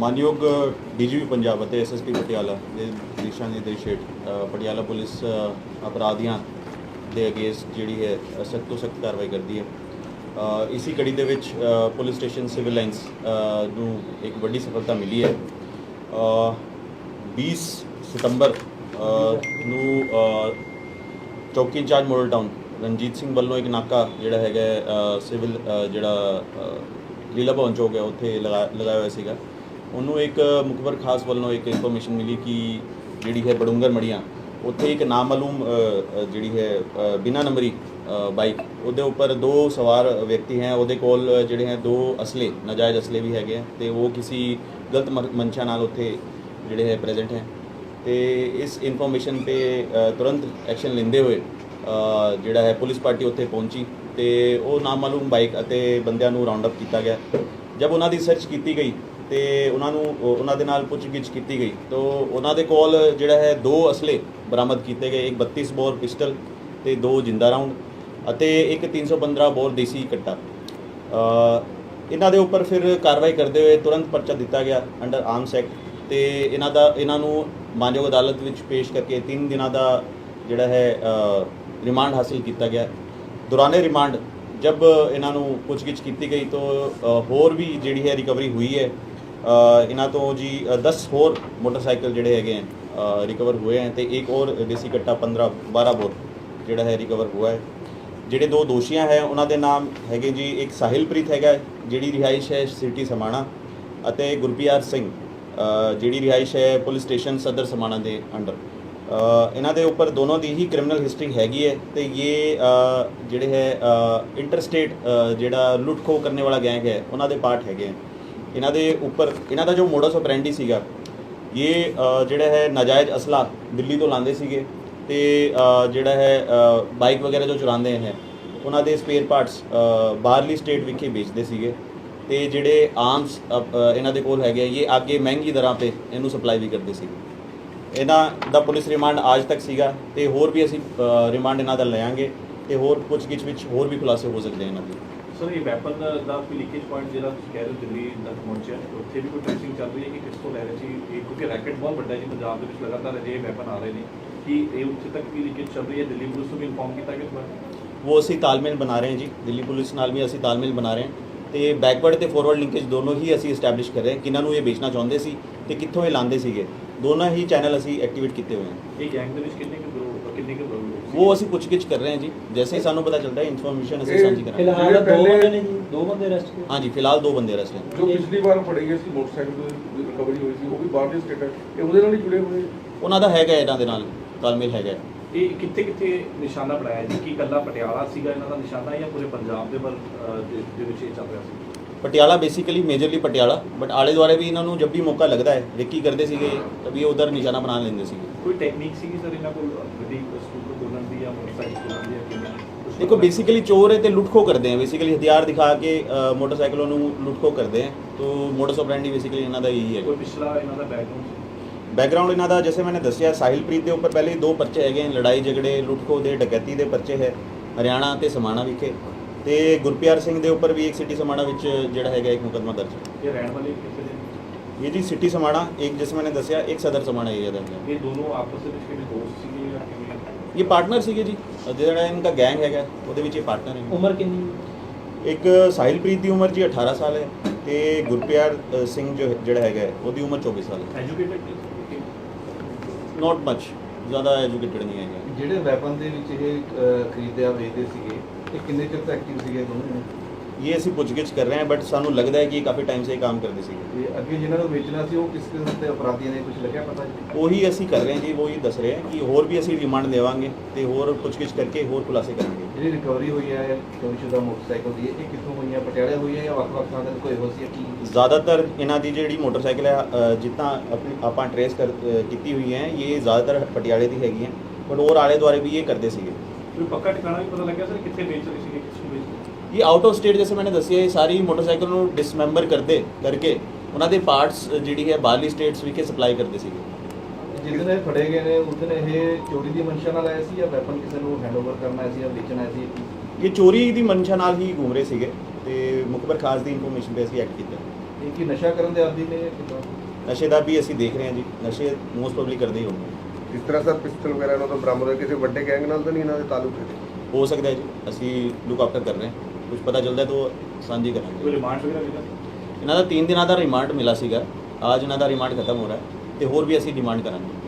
ਮਾਨਯੋਗ ਡੀਜੀਪੀ ਪੰਜਾਬ ਅਤੇ ਐਸਐਸਪੀ ਪਟਿਆਲਾ ਦੇ ਦਿਸ਼ਾ ਨਿਰਦੇਸ਼ ਹੇਠ ਪਟਿਆਲਾ ਪੁਲਿਸ ਅਪਰਾਧੀਆਂ ਦੇ ਅਗੇਂਸਟ ਜਿਹੜੀ ਹੈ ਸਖਤ ਤੋਂ ਸਖਤ ਕਾਰਵਾਈ ਕਰਦੀ ਹੈ। ਅ, ਇਸੀ ਕੜੀ ਦੇ ਵਿੱਚ ਪੁਲਿਸ ਸਟੇਸ਼ਨ ਸਿਵਲ ਲਾਈਨਸ ਨੂੰ ਇੱਕ ਵੱਡੀ ਸਫਲਤਾ ਮਿਲੀ ਹੈ। ਅ, 20 ਸਤੰਬਰ ਨੂੰ ਚੌਕੀ incharge model town Ranjit Singh ਵੱਲੋਂ ਇੱਕ ਨਾਕਾ ਜਿਹੜਾ ਹੈਗਾ ਹੈ, ਸਿਵਲ ਜਿਹੜਾ ਲੀਲਾ ਭਵਨ ਚੌਕ ਹੈ ਉੱਥੇ ਲਗਾ ਲਗਾਇਆ ਹੋਇਆ ਸੀਗਾ। ਉਹਨੂੰ ਇੱਕ ਮੁਖਬਰ ਖਾਸ ਵੱਲੋਂ ਇੱਕ ਇਨਫੋਰਮੇਸ਼ਨ ਮਿਲੀ ਕਿ ਜਿਹੜੀ ਹੈ ਬੜੂੰਗਰ ਮੜੀਆਂ ਉੱਥੇ ਇੱਕ ਨਾਮਾਲੂਮ ਜਿਹੜੀ ਹੈ ਅ, ਬਿਨਾਂ ਨੰਬਰੀ ਬਾਈਕ ਉਹਦੇ ਉੱਪਰ ਦੋ ਸਵਾਰ ਵਿਅਕਤੀ ਹੈ ਉਹਦੇ ਕੋਲ ਜਿਹੜੇ ਹੈ ਦੋ ਅਸਲੇ ਨਾਜਾਇਜ਼ ਅਸਲੇ ਵੀ ਹੈਗੇ ਹੈ ਤੇ ਉਹ ਕਿਸੇ ਗਲਤ ਮਨ- ਮਨਸ਼ਾ ਨਾਲ ਉੱਥੇ ਜਿਹੜੇ ਹੈ ਪ੍ਰੈਜ਼ੈਂਟ ਹੈ ਤੇ ਇਸ ਇਨਫੋਰਮੇਸ਼ਨ ਤੇ ਤੁਰੰਤ ਐਕਸ਼ਨ ਲੈਂਦੇ ਹੋਏ ਜਿਹੜਾ ਹੈ ਪੁਲਿਸ ਪਾਰਟੀ ਉੱਥੇ ਪਹੁੰਚੀ ਤੇ ਉਹ ਨਾਮਾਲੂਮ ਬਾਈਕ ਅਤੇ ਬੰਦਿਆਂ ਨੂੰ ਰਾਉਂਡ ਅਪ ਕੀਤਾ ਗਿਆ। ਜਦ ਉਹਨਾਂ ਦੀ ਸਰਚ ਕੀਤੀ ਗਈ ਤੇ ਉਹਨਾਂ ਨੂੰ ਉਹਨਾਂ ਦੇ ਨਾਲ ਪੁੱਛਗਿੱਛ ਕੀਤੀ ਗਈ। ਤਾਂ ਉਹਨਾਂ ਦੇ ਕੋਲ ਜਿਹੜਾ ਹੈ ਦੋ ਅਸਲੇ ਬਰਾਮਦ ਕੀਤੇ ਗਏ, ਇੱਕ 32 ਬੋਰ ਪਿਸਟਲ ਤੇ ਦੋ ਜਿੰਦਾ ਰਾਉਂਡ ਅਤੇ ਇੱਕ 315 ਬੋਰ ਦੇਸੀ ਕੱਟਾ। ਇਹਨਾਂ ਦੇ ਉੱਪਰ ਫਿਰ ਕਾਰਵਾਈ ਕਰਦੇ ਹੋਏ ਤੁਰੰਤ ਪਰਚਾ ਦਿੱਤਾ ਗਿਆ ਅੰਡਰ ਆਰਮਸ ਐਕਟ ਤੇ ਇਹਨਾਂ ਦਾ, ਇਹਨਾਂ ਨੂੰ ਮਾਨਯੋਗ ਅਦਾਲਤ ਵਿੱਚ ਪੇਸ਼ ਕਰਕੇ 3 ਦਿਨਾਂ ਦਾ ਜਿਹੜਾ ਹੈ ਰਿਮਾਂਡ ਹਾਸਲ ਕੀਤਾ ਗਿਆ। ਦੌਰਾਨੇ ਰਿਮਾਂਡ ਜਬ ਇਹਨਾਂ ਨੂੰ ਪੁੱਛਗਿੱਛ ਕੀਤੀ ਗਈ ਤਾਂ ਹੋਰ ਵੀ ਜਿਹੜੀ ਹੈ ਰਿਕਵਰੀ ਹੋਈ ਹੈ ਇਹਨਾਂ ਤੋਂ ਜੀ ਅ, 10 ਹੋਰ ਮੋਟਰਸਾਈਕਲ ਜਿਹੜੇ ਹੈਗੇ ਹੈ ਰਿਕਵਰ ਹੋਏ ਹੈ ਤੇ ਇੱਕ ਹੋਰ ਦੇਸੀ ਕੱਟਾ 15 12 ਬੋਰ ਜਿਹੜਾ ਹੈ ਰਿਕਵਰ ਹੋਇਆ ਹੈ। ਜਿਹੜੇ ਦੋ ਦੋਸ਼ੀਆਂ ਹੈ ਉਹਨਾਂ ਦੇ ਨਾਮ ਹੈਗੇ ਜੀ ਇੱਕ ਸਾਹਿਲਪ੍ਰੀਤ ਹੈਗਾ ਜਿਹੜੀ ਰਿਹਾਇਸ਼ ਹੈ ਸਿਟੀ ਸਮਾਣਾ ਅਤੇ ਗੁਰਪਿਆਰ ਸਿੰਘ ਜਿਹੜੀ ਰਿਹਾਇਸ਼ ਹੈ ਪੁਲਿਸ ਸਟੇਸ਼ਨ ਸਦਰ ਸਮਾਣਾ ਦੇ ਅੰਡਰ। ਇਹਨਾਂ ਦੇ ਉੱਪਰ ਦੋਨੋਂ ਦੀ ਹੀ ਕ੍ਰਿਮੀਨਲ ਹਿਸਟਰੀ ਹੈਗੀ ਹੈ ਤੇ ਇਹ ਜਿਹੜੇ ਹੈ ਇੰਟਰਸਟੇਟ ਜਿਹੜਾ ਲੁੱਟ ਖੋਹ ਕਰਨ ਵਾਲਾ ਗੈਂਗ ਹੈ ਉਹਨਾਂ ਦੇ ਪਾਰਟ ਹੈਗੇ ਹੈ ਇਹਨਾਂ ਦੇ ਉੱਪਰ, ਇਹਨਾਂ ਦਾ ਜੋ ਮੋਡਸ ਆਪਰੈਂਡੀ ਸੀਗਾ, ਇਹ ਜਿਹੜਾ ਹੈ ਨਾਜਾਇਜ਼ ਅਸਲਾ ਦਿੱਲੀ ਤੋਂ ਲਾਉਂਦੇ ਸੀਗੇ ਤੇ ਜਿਹੜਾ ਹੈ ਬਾਈਕ ਵਗੈਰਾ ਜੋ ਚਲਾਉਂਦੇ ਹੈ, ਉਹਨਾਂ ਦੇ ਸਪੇਅਰ ਪਾਰਟਸ ਬਾਹਰਲੀ ਸਟੇਟ ਵਿਖੇ ਵੇਚਦੇ ਸੀਗੇ ਤੇ ਜਿਹੜੇ ਆਰਮਸ ਇਹਨਾਂ ਦੇ ਕੋਲ ਹੈਗੇ ਇਹ ਅੱਗੇ ਮਹਿੰਗੀ ਦਰਾਂ ਤੇ ਇਹਨੂੰ ਸਪਲਾਈ ਵੀ ਕਰਦੇ ਸੀਗੇ। ਇਹਨਾਂ ਦਾ ਪੁਲਿਸ ਰਿਮਾਂਡ ਅੱਜ ਤੱਕ ਸੀਗਾ ਤੇ ਹੋਰ ਵੀ ਅਸੀਂ ਰਿਮਾਂਡ ਇਹਨਾਂ ਦਾ ਲਿਆਂਗੇ ਤੇ ਹੋਰ ਪੁੱਛਗਿੱਛ ਵਿੱਚ ਹੋਰ ਵੀ ਖੁਲਾਸੇ ਹੋ ਸਕਦੇ ਇਹਨਾਂ ਦੇ। ਸਰ, ਇਹ ਵੈਪਨ ਦਾ ਕੋਈ ਲੀਕੇਜ ਪੁਆਇੰਟ ਜਿਹੜਾ ਤੁਸੀਂ ਕਹਿ ਰਹੇ ਹੋ ਦਿੱਲੀ ਤੱਕ ਪਹੁੰਚਿਆ, ਉੱਥੇ ਵੀ ਕੋਈ ਟ੍ਰੇਸਿੰਗ ਚੱਲ ਰਹੀ ਹੈ ਕਿ ਕਿਸ ਤੋਂ ਲੈ ਰਹੇ ਸੀ? ਇਹ ਕਿਉਂਕਿ ਰੈਕਟ ਬਹੁਤ ਵੱਡਾ ਜੀ ਪੰਜਾਬ ਦੇ ਵਿੱਚ ਲਗਾਤਾਰ ਅਜਿਹੇ ਵੈਪਨ ਆ ਰਹੇ ਨੇ। ਕਿ ਇਹ ਉੱਥੇ ਤੱਕ ਵੀ ਲੀਕੇਜ ਚੱਲ ਰਹੀ ਹੈ? ਦਿੱਲੀ ਪੁਲਿਸ ਨੂੰ ਵੀ ਇਨਫੋਰਮ ਕੀਤਾ ਗਿਆ ਉਹ ਅਸੀਂ ਤਾਲਮੇਲ ਬਣਾ ਰਹੇ ਹਾਂ ਜੀ। ਦਿੱਲੀ ਪੁਲਿਸ ਨਾਲ ਵੀ ਅਸੀਂ ਤਾਲਮੇਲ ਬਣਾ ਰਹੇ ਹਾਂ। ਤੇ ਬੈਕਵਰਡ ਤੇ ਫਾਰਵਰਡ ਲਿੰਕੇਜ ਦੋਨੋਂ ਹੀ ਅਸੀਂ ਐਸਟੈਬਲਿਸ਼ ਕਰ ਰਹੇ ਹਾਂ ਕਿਹਨਾਂ ਨੂੰ ਇਹ ਵੇਚਣਾ ਚਾਹੁੰਦੇ ਸੀ ਤੇ ਕਿੱਥੋਂ ਇਹ ਲਾਉਂਦੇ ਸੀਗੇ। ਦੋਨੋਂ ਹੀ ਚੈਨਲ ਅਸੀਂ ਐਕਟੀਵੇਟ ਕੀਤੇ ਹੋਏ ਹਨ ਇਹ ਗੈਂਗ ਦੇ ਵਿੱਚ ਕਿੰਨੇ ਕੁ ਗਰੋਹ ਕਿੰਨੇ ਕੁ ਲੋਕ? ਉਹ ਅਸੀਂ ਪੁੱਛਗਿੱਛ ਕਰ ਰਹੇ ਹਾਂ ਜੀ। ਜੈਸੇ ਹੀ ਸਾਨੂੰ ਪਤਾ ਚੱਲਦਾ ਹੈ ਇਨਫੋਰਮੇਸ਼ਨ ਅਸੀਂ ਸਾਂਝੀ ਕਰਾਂਗੇ। ਫਿਲਹਾਲ ਦੋ ਬੰਦੇ ਨੇ ਜੀ ਦੋ ਬੰਦੇ ਅਰੈਸਟ ਕੀਤੇ। ਹਾਂਜੀ ਫਿਲਹਾਲ ਦੋ ਬੰਦੇ ਅਰੈਸਟ ਜੋ ਪਿਛਲੀ ਵਾਰ ਫੜੇ ਗਏ ਸੀ ਮੋਟਰਸਾਈਕਲ ਤੋਂ ਰਿਕਵਰੀ ਹੋਈ ਸੀ ਉਹ ਵੀ ਬਾਹਰਲੇ ਸਟੇਟ ਹੈ। ਇਹ ਉਹਦੇ ਨਾਲ ਹੀ ਜੁੜੇ ਹੋਏ? ਉਹਨਾਂ ਦਾ ਹੈਗਾ ਇਹਨਾਂ ਦੇ ਨਾਲ। ਤਾਲਮੇਲ ਹੈਗਾ ਇਹ ਕਿੱਥੇ ਕਿੱਥੇ ਨਿਸ਼ਾਨਾ ਬਣਾਇਆ ਜੀ? ਕੀ ਕੱਲਾ ਪਟਿਆਲਾ ਸੀਗਾ ਇਹਨਾਂ ਦਾ ਨਿਸ਼ਾਨਾ ਜਾਂ ਪੂਰੇ ਪੰਜਾਬ ਦੇ ਵੱਲ ਦੇ ਦੇ ਵਿੱਚ ਇਹ ਚੱਲ ਰਿਹਾ ਸੀ? Patiala basically majorly Patiala but ਆਲੇ ਦੁਆਲੇ ਵੀ ਇਹਨਾਂ ਨੂੰ ਜਬ ਵੀ ਮੌਕਾ ਲੱਗਦਾ ਹੈ ਰੇਕੀ ਕਰਦੇ ਸੀਗੇ ਤभी ਉਧਰ ਨਿਸ਼ਾਨਾ ਬਣਾ ਲੈਂਦੇ ਸੀਗੇ। ਕੋਈ ਟੈਕਨੀਕ ਸੀਗੀ ਸਰ ਇਹਨਾਂ ਕੋਲ? ਗੱਡੀ ਸਕੂਟਰ ਖੋਲਣ ਦੀ ਜਾਂ ਮੋਟਰਸਾਈਕਲ ਖੋਲਣ ਦੀ ਜਾਂ ਕਿਵੇਂ? ਦੇਖੋ? ਬੇਸਿਕਲੀ ਚੋਰ ਹੈ ਤੇ ਲੁੱਟਖੋ ਕਰਦੇ ਹੈ। ਬੇਸਿਕਲੀ ਹਥਿਆਰ ਦਿਖਾ ਕੇ ਮੋਟਰਸਾਈਕਲੋਂ ਨੂੰ ਲੁੱਟਖੋ ਕਰਦੇ ਹੈ। ਤੋ ਮੋਟਰਸ ਆਪਰੈਂਡੀ ਬੇਸਿਕਲੀ ਇਹਨਾਂ ਦਾ ਇਹੀ ਹੈ। ਕੋਈ ਪਿਛਲਾ ਇਹਨਾਂ ਦਾ ਬੈਕਗ੍ਰਾਉਂਡ ਬੈਕਗ੍ਰਾਉਂਡ ਇਹਨਾਂ ਦਾ ਜਿਵੇਂ ਮੈंने ਦੱਸਿਆ ਸਾਹਿਲਪ੍ਰੀਤ ਦੇ ਉੱਪਰ ਪਹਿਲੇ ਦੋ ਪਰਚੇ ਹੈਗੇ ਲੜਾਈ ਝਗੜੇ ਲੁੱਟਖੋ ਦੇ ਡਕੈਤੀ ਦੇ ਪਰਚੇ ਹੈ ਹਰਿਆਣਾ ਤੇ ਸਮਾਣਾ ਵਿਖੇ। ਤੇ ਗੁਰਪਿਆਰ ਸਿੰਘ ਦੇ ਉੱਪਰ ਵੀ ਇੱਕ ਸਿਟੀ ਸਮਾਣਾ ਵਿੱਚ ਜਿਹੜਾ ਹੈਗਾ ਇੱਕ ਮੁਕੱਦਮਾ ਦਰਜ ਹੈ। ਇਹ ਰਹਿਣ ਵਾਲੇ ਕਿਸੇ ਦੇ ਇਹ ਜੀ ਸਿਟੀ ਸਮਾਣਾ ਇੱਕ ਜਿਸ ਮੈंने ਦੱਸਿਆ ਇੱਕ ਸਦਰ ਸਮਾਣਾ ਏਰੀਆ ਦਾ ਹੈ ਇਹ ਦੋਨੋਂ ਆਪਸ ਵਿੱਚ ਕਿਵੇਂ ਦੋਸਤ ਸੀਗੇ ਜਾਂ ਕਿਵੇਂ? ਇਹ ਪਾਰਟਨਰ ਸੀਗੇ ਜੀ। ਜਿਹੜਾ ਇਹਨਾਂ ਦਾ ਗੈਂਗ ਹੈਗਾ ਉਹਦੇ ਵਿੱਚ ਇਹ ਪਾਰਟਨਰ ਹੈ ਉਮਰ ਕਿੰਨੀ? ਇੱਕ ਸਾਹਿਲਪ੍ਰੀਤ ਦੀ ਉਮਰ ਜੀ 18 ਸਾਲ ਹੈ ਤੇ ਗੁਰਪਿਆਰ ਸਿੰਘ ਜੋ ਜਿਹੜਾ ਹੈਗਾ ਉਹਦੀ ਉਮਰ 24 ਸਾਲ ਹੈ। ਐਜੂਕੇਟਡ ਨਾਟ ਮੱਚ ਜ਼ਿਆਦਾ ਐਜੂਕੇਟਡ ਨਹੀਂ ਹੈਗਾ। ਜਿਹੜੇ ਵੈਪਨ ਦੇ ਵਿੱਚ ਇਹ ਅਹ, ਖਰੀਦਿਆ ਵੇਚਦੇ ਸੀਗੇ ਇਹ ਕਿੰਨੇ ਚਿਰ ਤੋਂ ਐਕਟਿਵ ਸੀਗੇ ਜਣੇ? ਇਹ ਅਸੀਂ ਪੁੱਛਗਿੱਛ ਕਰ ਰਹੇ ਹਾਂ ਬਟ ਸਾਨੂੰ ਲੱਗਦਾ ਹੈ ਕਿ ਇਹ ਕਾਫੀ ਟਾਈਮ ਸੇ ਇਹ ਕੰਮ ਕਰਦੇ ਸੀਗੇ। ਤੇ ਅੱਗੇ ਜਿਨ੍ਹਾਂ ਨੂੰ ਵੇਚਣਾ ਸੀ ਉਹ ਕਿਸ ਕਿਸਮ ਦੇ ਅਪਰਾਧੀਆਂ ਨੇ ਕੁਝ ਲੱਗਿਆ ਪਤਾ ਜੀ? ਉਹੀ ਅਸੀਂ ਕਰ ਰਹੇ ਹਾਂ ਜੀ ਉਹੀ ਦੱਸ ਰਹੇ ਹਾਂ ਕਿ ਹੋਰ ਵੀ ਅਸੀਂ ਰਿਮਾਂਡ ਦੇਵਾਂਗੇ ਤੇ ਹੋਰ ਪੁੱਛਗਿੱਛ ਕਰਕੇ ਹੋਰ ਖੁਲਾਸੇ ਕਰਾਂਗੇ। ਜਿਹੜੀ ਰਿਕਵਰੀ ਹੋਈ ਹੈ ਮੋਟਰਸਾਈਕਲ ਦੀ ਇਹ ਕਿੱਥੋਂ ਹੋਈਆਂ ਪਟਿਆਲੇ ਹੋਈ ਹੈ ਜਾਂ ਵੱਖ-ਵੱਖ ਥਾਂ ਤੇ ਕੋਈ ਹੋ ਸੀ ਕੀ? ਜ਼ਿਆਦਾਤਰ ਇਹਨਾਂ ਦੀ ਜਿਹੜੀ ਮੋਟਰਸਾਈਕਲ ਹੈ ਅ, ਜਿੱਦਾਂ ਆਪਣੀ ਆਪਾਂ ਟਰੇਸ ਕਰ ਅ, ਕੀਤੀ ਹੋਈ ਹੈ ਇਹ ਜ਼ਿਆਦਾਤਰ ਪਟਿਆਲੇ ਦੀ ਹੈਗੀ ਹੈ ਬਟ ਹੋਰ ਆਲੇ ਦੁਆਲੇ ਵੀ ਇਹ ਕਰਦੇ ਸੀਗੇ। ਕੋਈ ਪੱਕਾ ਠਿਕਾਣਾ ਵੀ ਪਤਾ ਲੱਗਿਆ ਸਰ ਕਿੱਥੇ ਵੇਚ ਰਹੇ ਸੀਗੇ ਕਿਸ ਨੂੰ ਵੇਚ ਰਹੇ ਇਹ ਆਊਟ ਆਫ ਸਟੇਟ ਜਿਵੇਂ ਮੈंने ਦੱਸਿਆ ਇਹ ਸਾਰੀ ਮੋਟਰਸਾਈਕਲ ਨੂੰ ਡਿਸਮੈਂਬਰ ਕਰਦੇ ਕਰਕੇ ਉਹਨਾਂ ਦੇ ਪਾਰਟਸ ਜਿਹੜੀ ਹੈ ਬਾਹਰਲੀ ਸਟੇਟਸ ਵਿਖੇ ਸਪਲਾਈ ਕਰਦੇ ਸੀਗੇ। ਜਿਸ ਦਿਨ ਇਹ ਫੜੇ ਗਏ ਨੇ ਉਸ ਦਿਨ ਇਹ ਚੋਰੀ ਦੀ ਮਨਸ਼ਾ ਨਾਲ ਆਏ ਸੀ ਜਾਂ ਵੈਪਨ ਕਿਸੇ ਨੂੰ ਹੈਂਡਓਵਰ ਕਰਨਾ ਸੀ ਜਾਂ ਵੇਚਣਾ ਸੀ? ਇਹ ਚੋਰੀ ਦੀ ਮਨਸ਼ਾ ਨਾਲ ਹੀ ਘੁੰਮ ਰਹੇ ਸੀਗੇ ਤੇ ਮੁਖਬਰ ਖਾਸ ਦੀ ਇਨਫੋਰਮੇਸ਼ਨ ਤੇ ਅਸੀਂ ਐਕਟ ਕੀਤਾ। ਇਹ ਕੀ ਨਸ਼ਾ ਕਰਨ ਦੇ ਆਦੀ ਨੇ ਕਿੱਦਾਂ? ਨਸ਼ੇ ਦਾ ਵੀ ਅਸੀਂ ਦੇਖ ਰਹੇ ਹਾਂ ਜੀ ਨਸ਼ੇ ਮੋਸਟ ਪ੍ਰੋਬਬਲੀ ਕਰਦੇ ਹੀ ਹੋਣਗੇ। ਇਸ ਤਰ੍ਹਾਂ ਸਰ ਪਿਸਟਲ ਵਗੈਰਾ ਇਹਨਾਂ ਤੋਂ ਬਰਾਮਦ ਹੋਇਆ ਕਿਸੇ ਵੱਡੇ ਗੈਂਗ ਨਾਲ ਤਾਂ ਨਹੀਂ ਇਹਨਾਂ ਦੇ ਤਾਲੁਕ ਹੈ ਹੋ ਸਕਦਾ ਹੈ ਜੀ ਅਸੀਂ ਲੁੱਕ ਆਫਟਰ ਕਰ ਰਹੇ ਹਾਂ। ਕੁਝ ਪਤਾ ਚੱਲਦਾ ਹੈ ਤਾਂ ਸਾਂਝੀ ਕੋਈ ਕਰਾਂਗੇ ਰਿਮਾਂਡ ਵਗੈਰਾ ਮਿਲਾ ਇਹਨਾਂ ਦਾ 3 ਦਿਨਾਂ ਦਾ ਰਿਮਾਂਡ ਮਿਲਾ ਸੀਗਾ। ਅੱਜ ਇਹਨਾਂ ਦਾ ਰਿਮਾਂਡ ਖਤਮ ਹੋ ਰਿਹਾ ਹੈ ਤੇ ਹੋਰ ਵੀ ਅਸੀਂ ਡਿਮਾਂਡ ਕਰਾਂਗੇ।